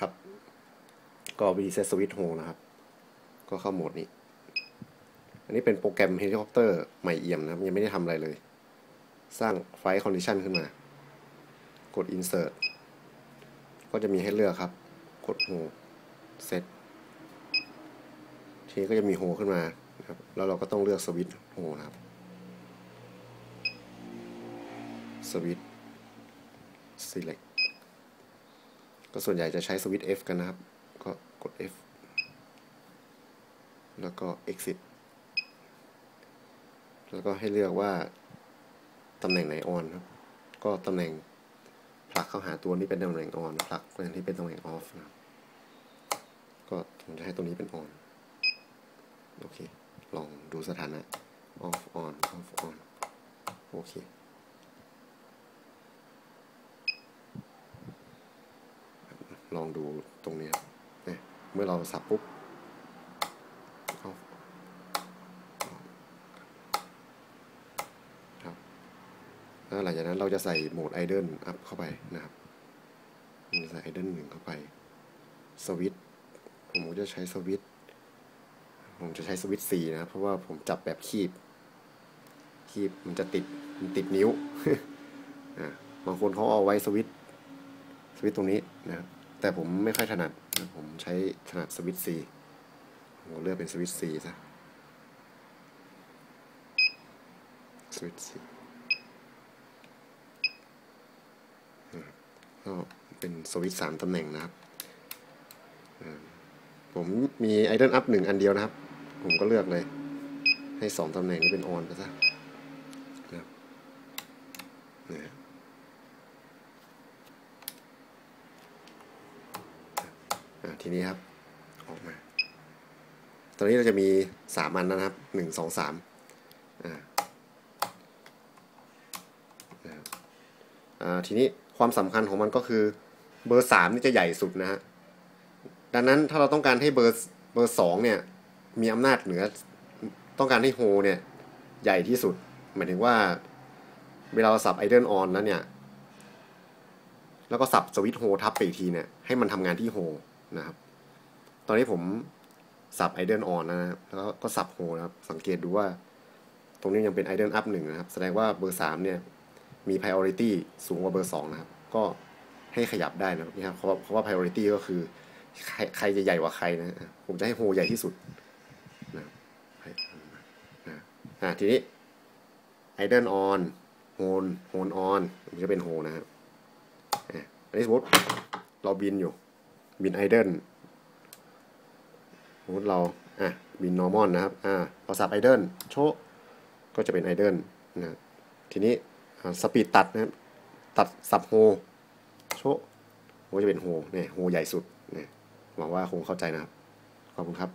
ครับ ก็วีเซตสวิตช์โฮนะครับ ก็เข้าโหมดนี้ อันนี้เป็นโปรแกรมเฮลิคอปเตอร์ใหม่เอี่ยมนะครับ ยังไม่ได้ทำอะไรเลย สร้างไฟล์คอนดิชันขึ้นมา กด insert ก็จะมีให้เลือกครับ กดโฮเซตทีนี้ก็จะมีโฮขึ้นมาครับ แล้วเราก็ต้องเลือกสวิตช์โฮนะครับ สวิตช์ select ก็ส่วนใหญ่จะใช้สวิตช์ F กันนะครับ ก็กด F แล้วก็ exit แล้วก็ให้เลือกว่าตำแหน่งไหน on ครับ ก็ตำแหน่งผลักเข้าหาตัวนี้เป็นตำแหน่ง on ผลักไปที่เป็นตำแหน่ง off นะครับ ก็ผมจะให้ตัวนี้เป็น on โอเค ลองดูสถานะ off on off on โอเค ล องดูตรงนี้เนี่ยเมื่อเราสับปุ๊บถ้าครับแล้วหลังจากนั้นเราจะใส่โหมดไอเดิลอัพเข้าไปนะครับใส่ไอเดิลหนึ่งเข้าไปสวิตผมจะใช้สวิตผมจะใช้สวิตช์ C นะเพราะว่าผมจับแบบคีบ คีบมันจะติดมันติดนิ้วบางคนเขาเอาไว้สวิตสวิตตรงนี้นะครับ แต่ผมไม่ค่อยถนัด ผมใช้ถนัดสวิตช์ C ผมเลือกเป็นสวิตช์ C ซะสวิตช์ C นะครับก็เป็นสวิตช์สามตำแหน่งนะครับ ผมมีไอเดนอัพหนึ่งอันเดียวนะครับ ผมก็เลือกเลย ให้สองตำแหน่งนี้เป็นออนไปซะนะครับเนี่ยอะ ทีนี้ครับ ออกมา ตอนนี้เราจะมีสามอันนะครับหนึ่งสองสามอ่าทีนี้ความสำคัญของมันก็คือเบอร์สามนี่จะใหญ่สุดนะฮะ ดังนั้นถ้าเราต้องการให้เบอร์เบอร์สองเนี่ย มีอำนาจเหนือ ต้องการให้โฮเนี่ย ใหญ่ที่สุด หมายถึงว่า เวลาเราสับไอเดนออนแล้วเนี่ย แล้วก็สับสวิตโฮทับไปอีกทีเนี่ย ให้มันทำงานที่โฮ นะครับ ตอนนี้ผมสับไอเดนออนนะครับแล้วก็สับโฮนะครับ สังเกตดูว่า ตรงนี้ยังเป็นไอเดนอัพหนึ่งนะครับ แสดงว่าเบอร์สามเนี่ย มี priority สูงกว่าเบอร์สองนะครับ ก็ให้ขยับได้นะครับเพราะว่าเพราะว่า priority ก็คือใครใครจะใหญ่กว่าใครนะ ผมจะให้โฮใหญ่ที่สุดนะอ่าทีนี้ไอเดนออนโฮนโฮนออนมันจะเป็นโฮนะครับอันนี้สมมติเราบินอยู่ บินไอเดนสมมติเราอะบินนอร์มอลนะครับอ่าเราสับไอเดนโชก็จะเป็นไอเดนนะทีนี้สปีดตัดนะครับตัดสับโฮโชโฮจะเป็นโฮเนี่ยโฮใหญ่สุดเนี่ยหวังว่าคงเข้าใจนะครับ ขอบคุณครับ